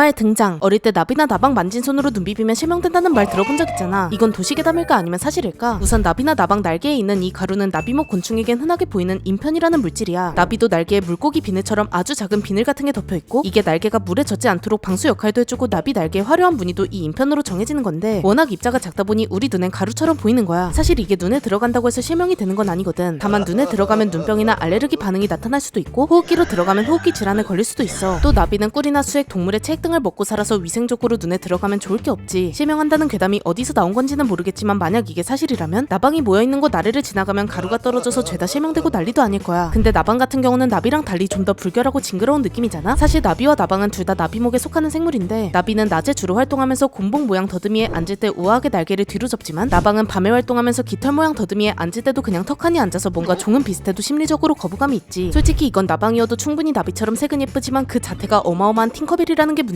엄마의 등장. 어릴 때 나비나 나방 만진 손으로 눈 비비면 실명된다는 말 들어본 적 있잖아. 이건 도시괴담일까 아니면 사실일까? 우선 나비나 나방 날개에 있는 이 가루는 나비목 곤충에겐 흔하게 보이는 인편이라는 물질이야. 나비도 날개에 물고기 비늘처럼 아주 작은 비늘 같은 게 덮여 있고 이게 날개가 물에 젖지 않도록 방수 역할도 해주고 나비 날개의 화려한 무늬도 이 인편으로 정해지는 건데 워낙 입자가 작다 보니 우리 눈엔 가루처럼 보이는 거야. 사실 이게 눈에 들어간다고 해서 실명이 되는 건 아니거든. 다만 눈에 들어가면 눈병이나 알레르기 반응이 나타날 수도 있고 호흡기로 들어가면 호흡기 질환에 걸릴 수도 있어. 또 나비는 꿀이나 수액, 동물의 체액 등을 먹고 살아서 위생적으로 눈에 들어가면 좋을 게 없지. 실명한다는 괴담이 어디서 나온 건지는 모르겠지만 만약 이게 사실이라면 나방이 모여 있는 곳 아래를 지나가면 가루가 떨어져서 죄다 실명되고 난리도 아닐 거야. 근데 나방 같은 경우는 나비랑 달리 좀 더 불결하고 징그러운 느낌이잖아. 사실 나비와 나방은 둘 다 나비목에 속하는 생물인데 나비는 낮에 주로 활동하면서 곰봉 모양 더듬이에 앉을 때 우아하게 날개를 뒤로 접지만 나방은 밤에 활동하면서 깃털 모양 더듬이에 앉을 때도 그냥 턱하니 앉아서 뭔가 종은 비슷해도 심리적으로 거부감이 있지. 솔직히 이건 나방이어도 충분히 나비처럼 색은 예쁘지만 그 자태가 어마어마한 팅커벨이라는 게 문제.